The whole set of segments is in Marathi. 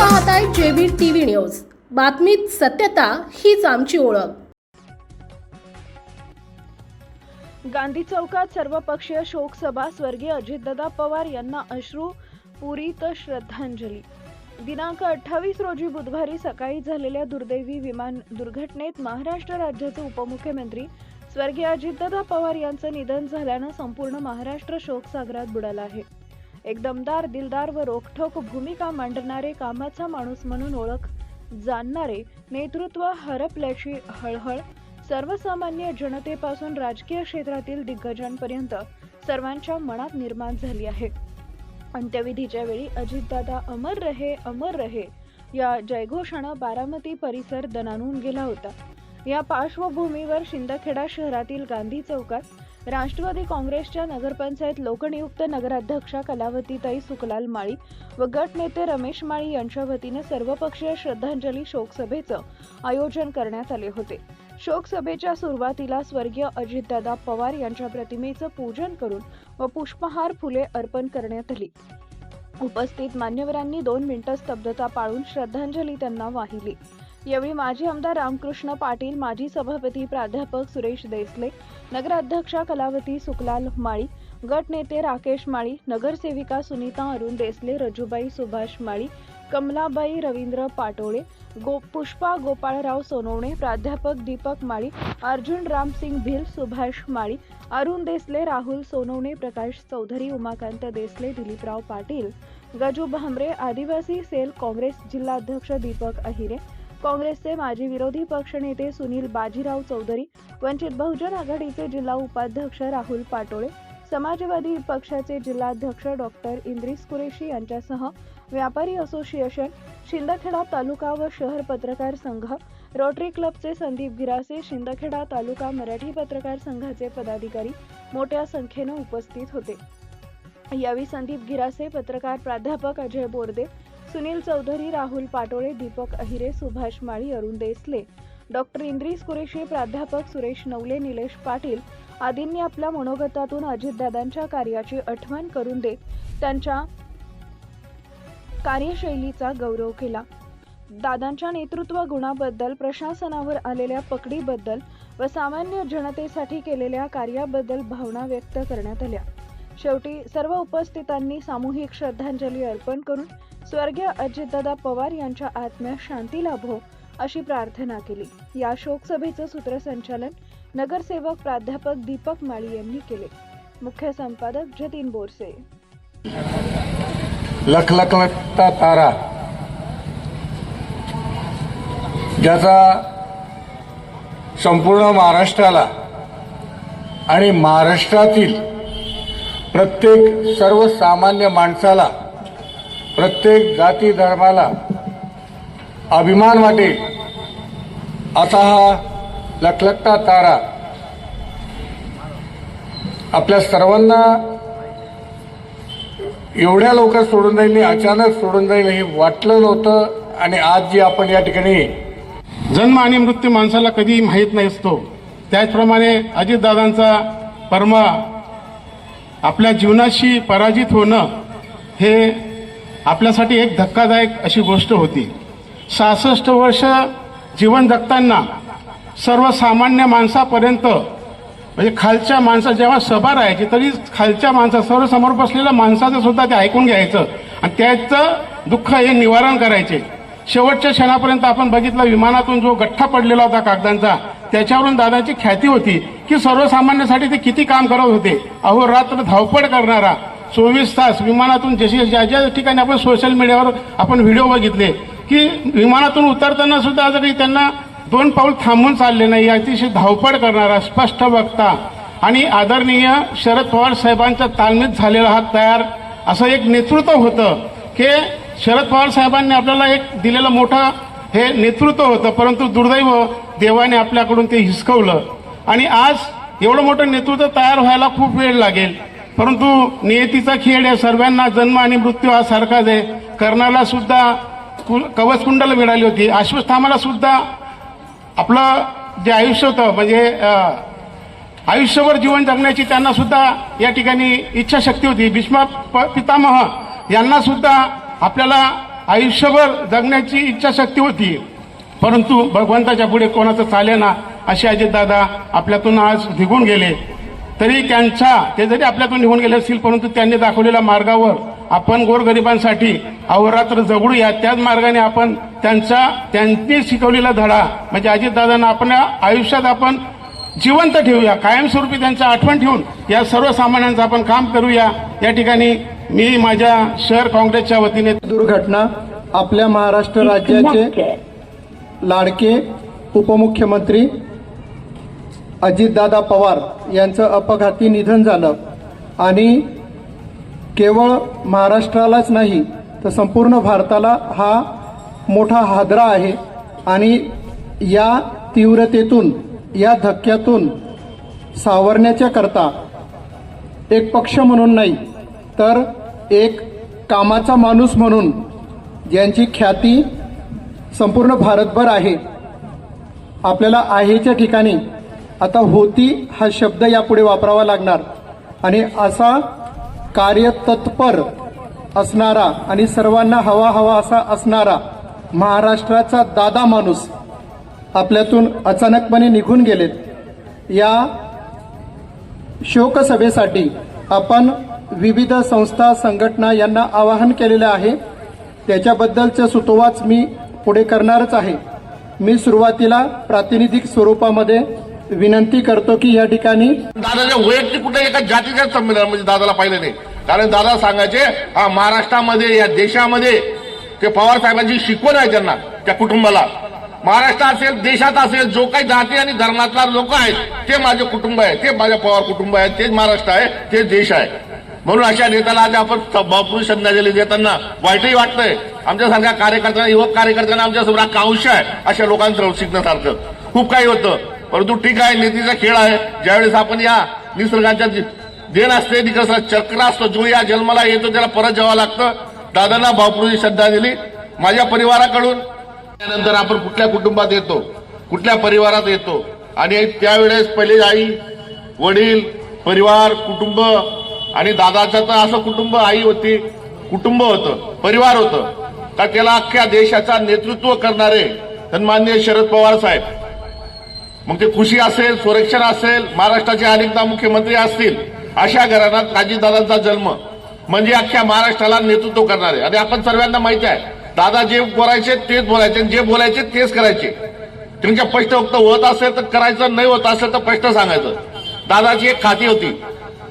पाहताय जेबीर टीव्ही न्यूज. बातमीत सत्यता हीच आमची ओळख. गांधी चौकात सर्वपक्षीय शोकसभा स्वर्गीय अजितदादा पवार यांना अश्रू पुरीत श्रद्धांजली. दिनांक अठ्ठावीस रोजी बुधवारी सकाळी झालेल्या दुर्दैवी विमान दुर्घटनेत महाराष्ट्र राज्याचे उपमुख्यमंत्री स्वर्गीय अजितदादा पवार यांचं निधन झाल्यानं संपूर्ण महाराष्ट्र शोकसागरात बुडाला आहे. एक दमदार दिलदार व रोखठोक भूमिका मांडणारे कामाचा माणूस म्हणून ओळख जाणणारे नेतृत्व हरपल्याची हळहळ सर्वसामान्य जनतेपासून राजकीय क्षेत्रातील दिग्गजांपर्यंत सर्वांच्या मनात निर्माण झाली आहे. अंत्यविधीच्या वेळी अजितदादा अमर रहे अमर रहे या जयघोषानं बारामती परिसर दणानून गेला होता. या पार्श्वभूमीवर शिंदखेडा शहरातील गांधी चौकात राष्ट्रवादी काँग्रेसच्या नगरपंचायत लोकनियुक्त नगराध्यक्षा कलावतीताई सुकलाल माळी व गट नेते रमेश माळी यांच्या वतीने सर्वपक्षीय श्रद्धांजली शोकसभेचं आयोजन करण्यात आले होते. शोकसभेच्या सुरुवातीला स्वर्गीय अजितदादा पवार यांच्या प्रतिमेचं पूजन करून व पुष्पहार फुले अर्पण करण्यात आली. उपस्थित मान्यवरांनी दोन मिनिटं स्तब्धता पाळून श्रद्धांजली त्यांना वाहिली. यावेळी माजी आमदार रामकृष्ण पाटील माजी सभापती प्राध्यापक सुरेश देसले नगराध्यक्षा कलावती सुखलाल माळी गटनेते राकेश माळी नगरसेविका सुनीता अरुण देसले रजूबाई सुभाष माळी कमलाबाई रवींद्र पाटोळे गो पुष्पा गोपाळराव सोनवणे प्राध्यापक दीपक माळी अर्जुन रामसिंग भिल सुभाष माळी अरुण देसले राहुल सोनवणे प्रकाश चौधरी उमाकांत देसले दिलीपराव पाटील गजू भांबरे आदिवासी सेल काँग्रेस जिल्हाध्यक्ष दीपक अहिरे काँग्रेसचे माजी विरोधी पक्षनेते सुनील बाजीराव चौधरी वंचित बहुजन आघाडीचे जिल्हा उपाध्यक्ष राहुल पाटोळे समाजवादी पक्षाचे जिल्हाध्यक्ष डॉक्टर इंद्रिस कुरेशी यांच्यासह व्यापारी असोसिएशन शिंदखेडा तालुका व शहर पत्रकार संघ रोटरी क्लबचे संदीप गिरासे शिंदखेडा तालुका मराठी पत्रकार संघाचे पदाधिकारी मोठ्या संख्येनं उपस्थित होते. यावेळी संदीप गिरासे पत्रकार प्राध्यापक अजय बोर्दे सुनील चौधरी राहुल पाटोळे दीपक अहिरे सुभाष माळी अरुण देसले डॉक्टर इंद्रिस कुरेशी प्राध्यापक सुरेश नवले निलेश पाटील आदींनी आपल्या मनोगतातून अजितदादांच्या कार्याची आठवण करून देत त्यांच्या कार्यशैलीचा गौरव केला. दादांच्या नेतृत्व गुणाबद्दल प्रशासनावर आलेल्या पकडीबद्दल व सामान्य जनतेसाठी केलेल्या कार्याबद्दल भावना व्यक्त करण्यात आल्या. शेवटी सर्व उपस्थितांनी सामूहिक श्रद्धांजली अर्पण करून स्वर्गीय अजितदादा पवार यांच्या आत्म्या शांती लाभो अशी प्रार्थना केली. या शोकसभेचं सूत्रसंचालन नगरसेवक प्राध्यापक दीपक माळी यांनी केले. मुख्य संपादक जतीन बोरसे. लखलखलता तारा. ज्याचा संपूर्ण महाराष्ट्राला आणि महाराष्ट्रातील प्रत्येक सर्वसामान्य माणसाला प्रत्येक जाती धर्माला अभिमान वाटेल असा हा लखलखता तारा आपल्या सर्वांना एवढ्या लवकर सोडून जाईल आणि अचानक सोडून जाईल हे वाटलं नव्हतं आणि आज जी आपण या ठिकाणी जन्म आणि मृत्यू माणसाला कधी माहीत नाही असतो त्याचप्रमाणे अजितदादांचा परमा आपल्या जीवनाशी पराजित होणं हे आपल्यासाठी एक धक्कादायक अशी गोष्ट होती. सहासष्ट वर्ष जीवन जगताना सर्वसामान्य माणसापर्यंत म्हणजे खालच्या माणसा जेव्हा सभा राहायची तरी खालच्या माणसा सर्वसमोर बसलेल्या माणसाचं सुद्धा ते ऐकून घ्यायचं. आणि त्याचं दुःख हे निवारण करायचे. शेवटच्या क्षणापर्यंत आपण बघितलं विमानातून जो गठ्ठा पडलेला होता कागदांचा त्याच्यावरून दादाची ख्याती होती की सर्वसामान्यासाठी ते किती काम करत होते. अहोरात्र धावपळ करणारा चोवीस तास विमानातून जशी ज्या ज्या ठिकाणी आपण सोशल मीडियावर आपण व्हिडिओ बघितले की विमानातून उतरताना सुद्धा जरी त्यांना दोन पाऊल थांबून चालले नाही अतिशय धावपळ करणारा स्पष्ट वक्ता आणि आदरणीय शरद पवार साहेबांचा तालमीत झालेला हा तयार असं एक नेतृत्व होतं की शरद पवार साहेबांनी आपल्याला एक दिलेलं मोठं हे नेतृत्व होतं परंतु दुर्दैव देवाने आपल्याकडून ते हिसकवलं. आणि आज एवढं मोठं नेतृत्व तयार व्हायला खूप वेळ लागेल. परंतु नियतीचा खेळ आहे. सर्वांना जन्म आणि मृत्यू हा सारखाच आहे. कर्णाला सुद्धा कु- कवचकुंडला मिळाली होती. अश्वस्थामाला सुद्धा आपलं जे आयुष्य होतं म्हणजे आयुष्यभर जीवन जगण्याची त्यांना सुद्धा या ठिकाणी इच्छाशक्ती होती. भीष्मा प- पितामह यांना सुद्धा आपल्याला आयुष्यभर जगण्याची इच्छाशक्ती होती. परंतु भगवंताच्या पुढे कोणाचं चाले ना असे अजितदादा आपल्यातून आज निघून गेले. तरी त्यांच्या ते जरी आपल्यातून निघून गेले असतील परंतु त्यांनी दाखवलेल्या मार्गावर आपण गोरगरिबांसाठी अहोरात्र जगडूया त्याच मार्गाने आपण त्यांचा त्यांनी शिकवलेला धडा म्हणजे अजितदादांना आपल्या आयुष्यात आपण जिवंत ठेवूया कायमस्वरूपी त्यांची आठवण ठेवून या सर्वसामान्यांचं आपण काम करूया. या ठिकाणी मी माझ्या शहर काँग्रेसच्या वतीने दुर्घटना आपल्या महाराष्ट्र राज्याचे लाडके उपमुख्यमंत्री अजितदादा पवार यांचं अपघाती निधन झालं. आणि केवळ महाराष्ट्रालाच नाही तर संपूर्ण भारताला हा मोठा हादरा आहे. आणि या तीव्रतेतून या धक्क्यातून सावरण्याच्या करता एक पक्ष म्हणून नाही तर एक कामाचा माणूस म्हणून ज्यांची ख्याती संपूर्ण भारतभर आहे आपल्याला आहेच्या ठिकाणी आता होती हा शब्द यापुढे वापरावा लागणार. आणि असा कार्यतत्पर असणारा आणि सर्वांना हवा हवा असा असणारा महाराष्ट्राचा दादा माणूस आपल्यातून अचानकपणे निघून गेलेत. या शोकसभेसाठी आपण विविध संस्था संघटना यांना आवाहन केलेलं आहे. त्याच्याबद्दलचं सुतोवाच मी पुढे करणारच आहे. मी सुरुवातीला प्रातिनिधिक स्वरूपामध्ये विनंती करतो की या ठिकाणी दादाच्या वैयक्तिक कुठे एका जातीच्या संमेलन म्हणजे दादाला पाहिलं नाही. कारण दादा सांगायचे हा महाराष्ट्रामध्ये या देशामध्ये ते पवार साहेबांची शिकवण आहे त्यांना त्या कुटुंबाला. महाराष्ट्र असेल देशात असेल जो काही जाती आणि धर्मातला लोक आहेत ते माझे कुटुंब आहे ते माझ्या पवार कुटुंब आहे तेच महाराष्ट्र आहे तेच देश आहे. म्हणून अशा नेत्याला आज आपण भावपूर्ण श्रद्धांजली देताना वाईटही वाटतंय. आमच्यासारख्या कार्यकर्त्यांना युवक कार्यकर्त्यांना आमच्यासमोर हा अंश आहे अशा लोकांचं शिकण्यासारखं. खूप काही होतं. परंतु ठीक आहे नीतीचा खेळ आहे. ज्यावेळेस आपण या निसर्गाच्या जे- देण असते निकस चक्र असतो जो या जन्माला येतो त्याला परत जावं लागतं. दादांना भावपूर्वी श्रद्धांजली माझ्या परिवाराकडून. त्यानंतर आपण कुठल्या कुटुंबात येतो? कुठल्या परिवारात येतो? आणि त्यावेळेस पहिले आई वडील परिवार कुटुंब आणि दादाचं तर असं कुटुंब आई होती. कुटुंब होतं. परिवार होतं. का त्याला अख्ख्या देशाचा नेतृत्व करणारे सन्मान्य शरद पवार साहेब. मग ते खुशी असेल सुरक्षण असेल महाराष्ट्राचे अनेकदा मुख्यमंत्री असतील अशा घराण्यात काजीदादांचा जन्म. म्हणजे अख्ख्या महाराष्ट्राला नेतृत्व करणारे. आणि आपण सर्वांना माहिती आहे दादा जे बोलायचे तेच बोलायचे आणि जे बोलायचे तेच करायचे. त्यांच्या स्पष्ट फक्त होत असेल तर करायचं नाही होत असेल तर प्रश्न सांगायचं. दादाची एक खाती होती.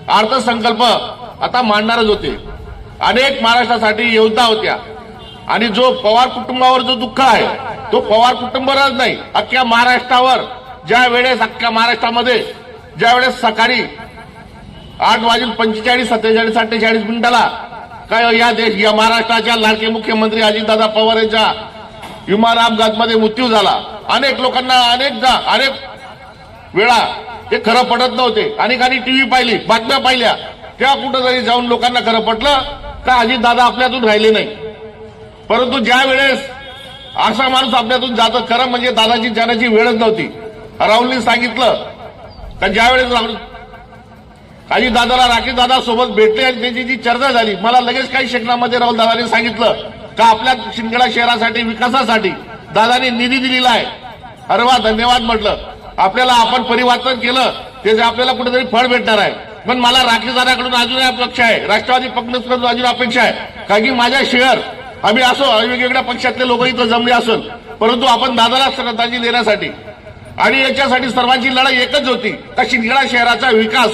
अर्थसंकल्प आता मांडणारच होते. अनेक महाराष्ट्रासाठी योजना होत्या. आणि जो पवार कुटुंबावर जो दुःख आहे तो पवार कुटुंबावरच नाही अख्ख्या महाराष्ट्रावर. ज्या वेळेस अख्ख्या महाराष्ट्रामध्ये ज्या वेळेस सकाळी आठ वाजून पंचेचाळीस सत्तेचाळीस अठ्ठेचाळीस मिनिटाला काय या देश या महाराष्ट्राच्या लाडके मुख्यमंत्री अजितदादा पवार यांच्या विमान अपघातमध्ये मृत्यू झाला. अनेक लोकांना अनेकदा अनेक वेळा ते खरं पडत नव्हते. अनेकांनी टीव्ही पाहिली बातम्या पाहिल्या. त्या कुठंतरी जाऊन लोकांना खरं पटलं का अजितदादा आपल्यातून राहिले नाही. परंतु ज्या वेळेस असा माणूस आपल्यातून जातो खरं म्हणजे दादाची जाण्याची वेळच नव्हती. राहुलनी सांगितलं. का ज्यावेळेस राहुल काही दादाला राकेश दादा सोबत भेटले आणि त्यांची जी चर्चा झाली मला लगेच काही क्षेत्रामध्ये राहुल दादाने सांगितलं का आपल्या शिंदखेडा शहरासाठी विकासासाठी दादाने निधी दिलेला आहे. अरे वा धन्यवाद म्हटलं. आपल्याला आपण परिवर्तन केलं त्याचे आपल्याला कुठेतरी फळ भेटणार आहे. पण मला राकेश दादाकडून अजूनही अपेक्षा आहे. राष्ट्रवादी काँग्रेसकडून अजून अपेक्षा आहे. कारण की माझ्या शहर आम्ही असो वेगवेगळ्या पक्षातले लोक इथं जमले असून परंतु आपण दादाला श्रद्धांजली देण्यासाठी आणि याच्यासाठी सर्वांची लढाई एकच होती. का शिंदखेडा शहराचा विकास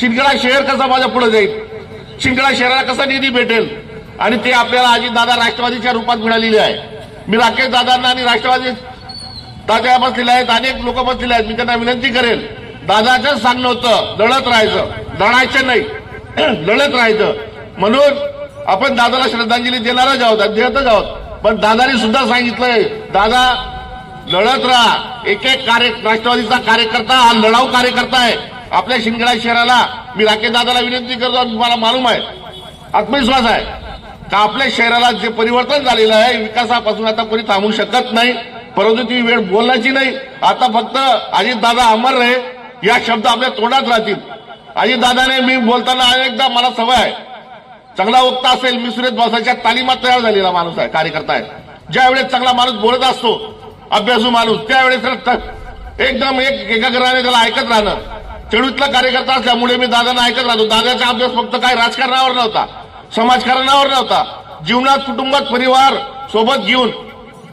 शिंदखेडा शहर कसा माझ्या पुढे जाईल? शिंदखेडा शहराला कसा निधी भेटेल? आणि ते आपल्याला आजी दादा राष्ट्रवादीच्या रूपात मिळालेले आहे. मी राकेश दादांना आणि राष्ट्रवादी दादा बसलेले आहेत अनेक लोक बसलेले आहेत. मी त्यांना विनंती करेल. दादाचं सांगणं होतं लढत राहायचं. लढायचं नाही लढत राहायचं. म्हणून आपण दादाला श्रद्धांजली देणारच आहोत देतच आहोत. पण दादाने सुद्धा सांगितलंय दादा लढत राहा. एक एक कार्य राष्ट्रवादीचा कार्यकर्ता हा लढाऊ कार्यकर्ता आहे. आपल्या शिंदखेडा शहराला मी राकेश दादाला विनंती करतो तुम्हाला मला मालूम आहे. आत्मविश्वास आहे. का आपल्या शहराला जे परिवर्तन झालेलं आहे विकासापासून आता कोणी थांबू शकत नाही. परंतु ती वेळ बोलण्याची नाही. आता फक्त अजित दादा अमर रहे या शब्द आपल्या तोंडात राहतील. अजित दादाने मी बोलताना अनेकदा मला सवय आहे. चांगला वक्ता असेल मी सुरेश भाऊसाच्या तालिमात तयार झालेला माणूस आहे कार्यकर्ता आहे. ज्यावेळेस चांगला माणूस बोलत असतो अभ्यासू माणूस. त्यावेळेस एकदम एक एकाग्राने त्याला ऐकत राहणं. चळूतला कार्यकर्ता असल्यामुळे मी दादांना ऐकत राहतो. दादाचा अभ्यास फक्त काय राजकारणावर नव्हता. समाजकारणावर नव्हता. जीवनात कुटुंबात परिवार सोबत घेऊन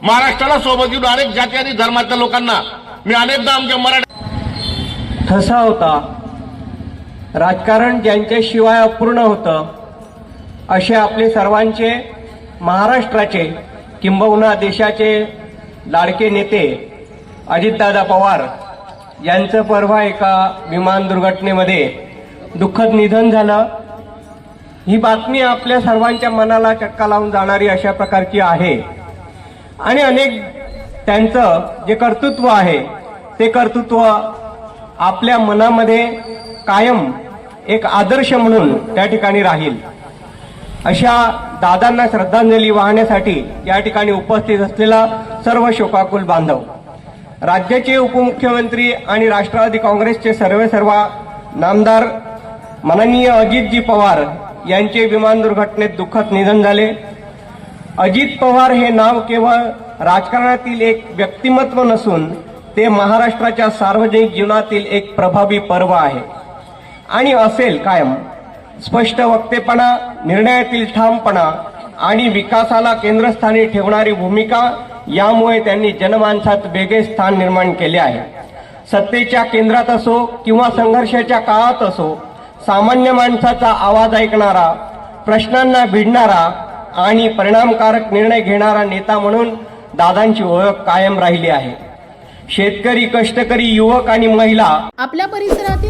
महाराष्ट्राला सोबत घेऊन अनेक जाती आणि धर्माच्या लोकांना मी अनेकदा आमच्या मराठी ठसा होता. राजकारण ज्यांच्याशिवाय अपूर्ण होतं असे आपले सर्वांचे महाराष्ट्राचे किंबहुना देशाचे लाडके नेते अजितदादा पवार यांचं परवा एका विमान दुर्घटनेमध्ये दुःखद निधन झालं. ही बातमी आपल्या सर्वांच्या मनाला चटका लावून जाणारी अशा प्रकारची आहे. आणि अनेक त्यांचं जे कर्तृत्व आहे ते कर्तृत्व आपल्या मनामध्ये कायम एक आदर्श म्हणून त्या ठिकाणी राहील. अशा दादांना श्रद्धांजली वाहण्यासाठी या ठिकाणी उपस्थित असलेला सर्व शोकाकुल बांधव राज्याचे उपमुख्यमंत्री आणि राष्ट्रवादी काँग्रेसचे सर्वेसर्वा नामदार माननीय अजितजी पवार यांचे विमान दुर्घटनेत दुःखद निधन झाले. अजित पवार हे नाव केवळ राजकारणातील एक व्यक्तिमत्व नसून ते महाराष्ट्राच्या सार्वजनिक जीवनातील एक प्रभावी पर्व आहे. आणि असेल कायम स्पष्ट वक्तेपणा निर्णयातील ठामपणा आणि विकासाला केंद्रस्थानी ठेवणारी भूमिका यामुळे त्यांनी जनमानसात वेगळे स्थान निर्माण केले आहे. सत्तेच्या केंद्रात असो किंवा संघर्षाच्या काळात असो सामान्य माणसाचा आवाज ऐकणारा प्रश्नांना भिडणारा आणि परिणामकारक निर्णय घेणारा नेता म्हणून दादांची ओळख कायम राहिली आहे. शेतकरी कष्टकरी युवक आणि महिला आपल्या परिसरातील